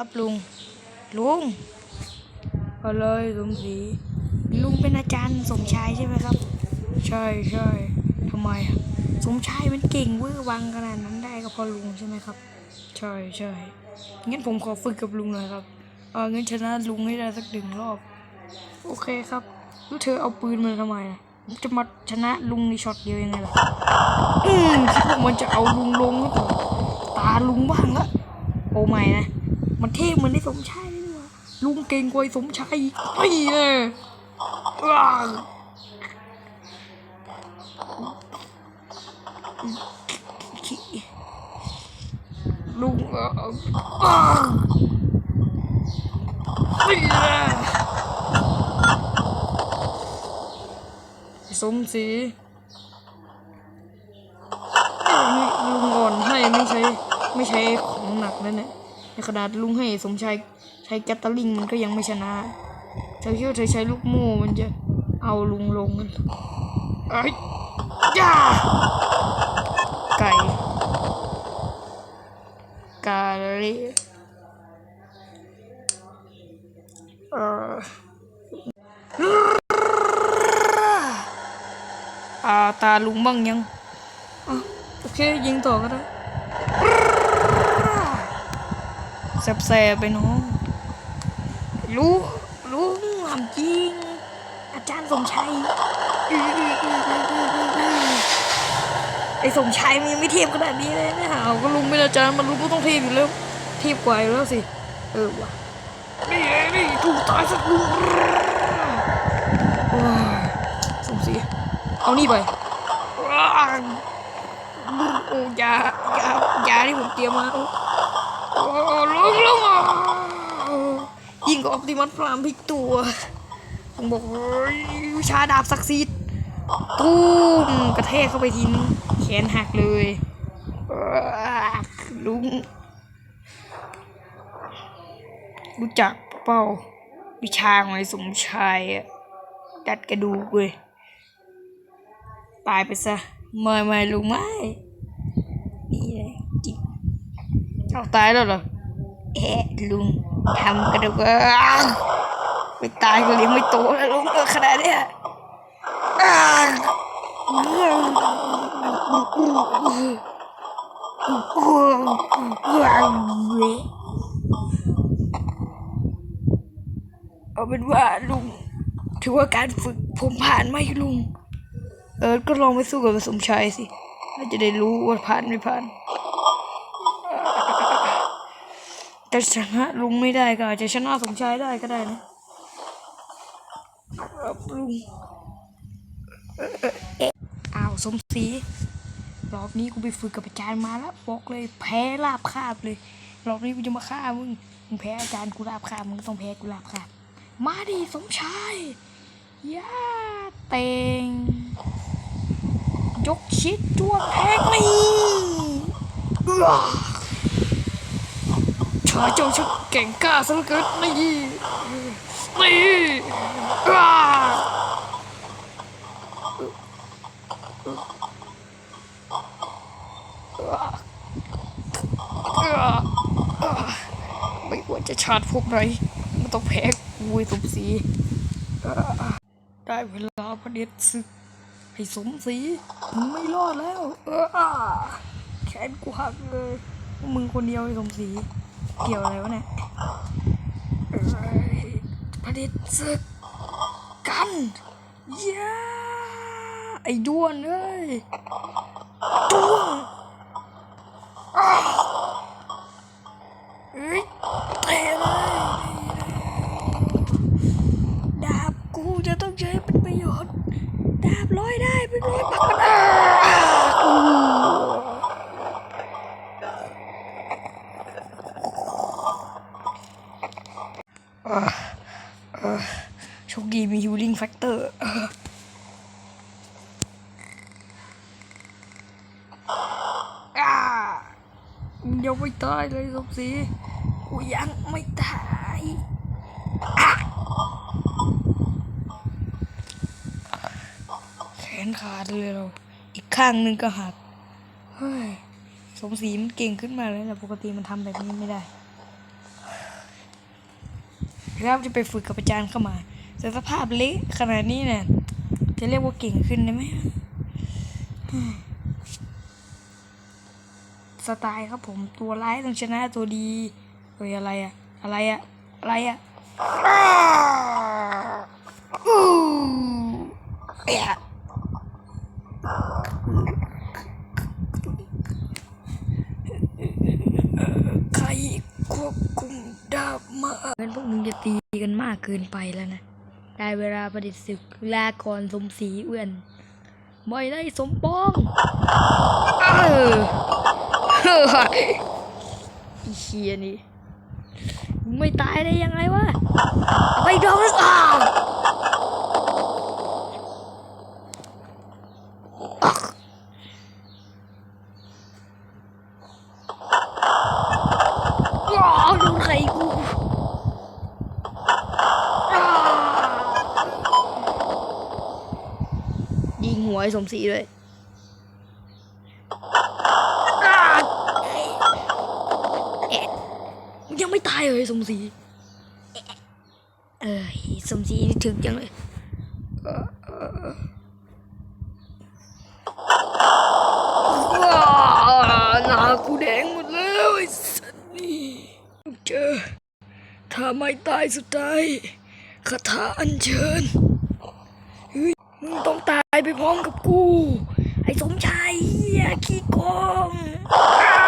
ครับลุง ลุงอะไรสมศรีลุงเป็นอาจารย์สมชายใช่ไหมครับ ใช่ใช่ทำไมอะสมชายมันเก่งเวอร์วังขนาดนั้นได้ก็เพราะลุงใช่ไหมครับ ใช่ใช่งั้นผมขอฝึกกับลุงหน่อยครับเอองั้นชนะลุงให้ได้สักหนึ่งรอบ โอเคครับแล้วเธอเอาปืนมาทำไมอะผมจะมาชนะลุงในช็อตเดียวยังไงล่ะอืมคิดว่ามันจะเอาลุงลงหรือเปล่าตาลุงบ้างละโอ้ไม่นะ มันเท่เหมือนไอ้สมชายเลยว่ะลุงเก่งกว่าไอ้สมชายอีกไอ้เนี่ยว้าลุงเอออ้าวไอ้เนี่ยสมศรีลุงอ่อนให้ไม่ใช่ไม่ใช่ของหนักนั่นแหละ ในขนาดลุงให้สมชายใช้แกตเตอร์ลิงมันก็ยังไม่ชนะเธอคิดว่าเธอใช้ลูกโม่มันจะเอาลุงลงกันไอ้ย่าไก่กาเลเอ่ออาตาลุงบ้างยังอะโอเคยิงต่อก็ได้ แสบๆไปน้องรู้รู้หามจริง อาจารย์สมชัยอื้ออื้ออื้ออื้ออื้ออื้อไอ้สมชัยมันยังไม่เทียบขนาดนี้เลยเนี่ยเอาก็ลุงเป็นอาจารย์มันรู้ก็ต้องเทียบอยู่แล้วเทียบกว่าอยู่แล้วสิ เออว่ะนี่ไงนี่ถูกตายสักลุงโอ้ยสมศรีเอานี่ไปว้าวโอ้ยา ยา ยาที่ผมเตรียมมาโอ้ ลงลงอะยิงกับออปติมัสพรามพิกตัวผมบอกวิชาดาบศักดิ์สิทธิ์ตุ้มกระแทกเข้าไปทีนึงแขนหักเลยลุงรู้จักเปล่าวิชาของไอ้สมชายอะดัดกระดูกเว้ยตายไปซะไม่ไม่ลุงไม่นี่เลยจริง เอาตายแล้วเหรอเอ๊ะลุงทำกระดูกอ้าวไม่ตายก็เลี้ยงไม่โตแล้วลุงเออขนาดเนี้ยอ้าวเอาเป็นว่าลุงถือว่าการฝึกผมผ่านไหมลุง เออก็ลองไปสู้กับสมชายสิเราจะได้รู้ว่าผ่านไม่ผ่าน แต่ชนะลุงไม่ได้ก็อาจจะชนะสมชายได้ก็ได้นะครับลุงเออเอาวสมศรีรอบนี้กูไปฝึกกับอาจารย์มาแล้วบอกเลยแพ้ลาบคาบเลยรอบนี้กูจะมาฆ่ามึงมึงแพ้อาจารย์กูลาบคาบมึงต้องแพ้กูลาบคาบมาดิสมชายย่าเต็งยกชิดจ้วงแทงนี่ เอื้อชายเจ้าช่างเก่งกล้าซะเหลือเกินนี่นี่อ้าไม่ว่าจะชาติพวกไหนมันต้องแพ้กูไอ้สมศรีได้เวลาพระเดชศึกให้สมศรีมึงไม่รอดแล้วแขนกูหักเลยมึงคนเดียวไอ้สมศรี เกี่ยวอะไรวะเนี่ยเอ้ยประเด็นศึกกันย้าไอ้ด้วนเอ้ยด้วงอ้าวเอ้ยเตะเลยดาบกูจะต้องใช้เป็นประโยชน์ ดาบร้อยได้เป็นร้อยปักกันอ้าวอู้ เออเออ โชคดีมีฮิ l ลิ่งแฟกเตอร์ยังไม่ตายเลยสมศรีกูยังไม่ตายแขนขาดเลยเรา อีกข้างนึงก็หัก เฮ้ย สมศรีมันเก่งขึ้นมาเลยแต่ปกติมันทำแบบนี้ไม่ได้ ครับจะไปฝึกกับอาจารย์เข้ามา แต่สภาพเละขนาดนี้เนี่ยจะเรียกว่าเก่งขึ้นได้ไหมสไตล์ครับผมตัวร้ายต้องชนะตัวดีเฮ้ยอะไรอะอะไรอะอะไรอะอ้าวอู้เอะใครควบคุมดาบมาเป็น พวกมึงจะตีกันมากเกินไปแล้วนะ ได้เวลาประดิษฐ์ศึกลาก่อนสมศรีเอื้อนไม่ได้สมปองเออเฮ้ยอีเชียนี่ไม่ตายได้ยังไงวะไปดองอ้าวอักว้าโดนไข่กู ยิงหัวไอ้สมศรีด้วยอ้าวเอ๊ะมันยังไม่ตายเลยสมศรีเอ๊ะเอสมศรีถึกยังเลยเออเออเออว้าวหน้ากูแดงหมดแล้วไอ้สัตว์นี่เจอถ้าไม่ตายสุดท้ายคาถาอัญเชิญ ต้องตายไปพร้อมกับกู ไอ้สมชายขี้โกงอ้า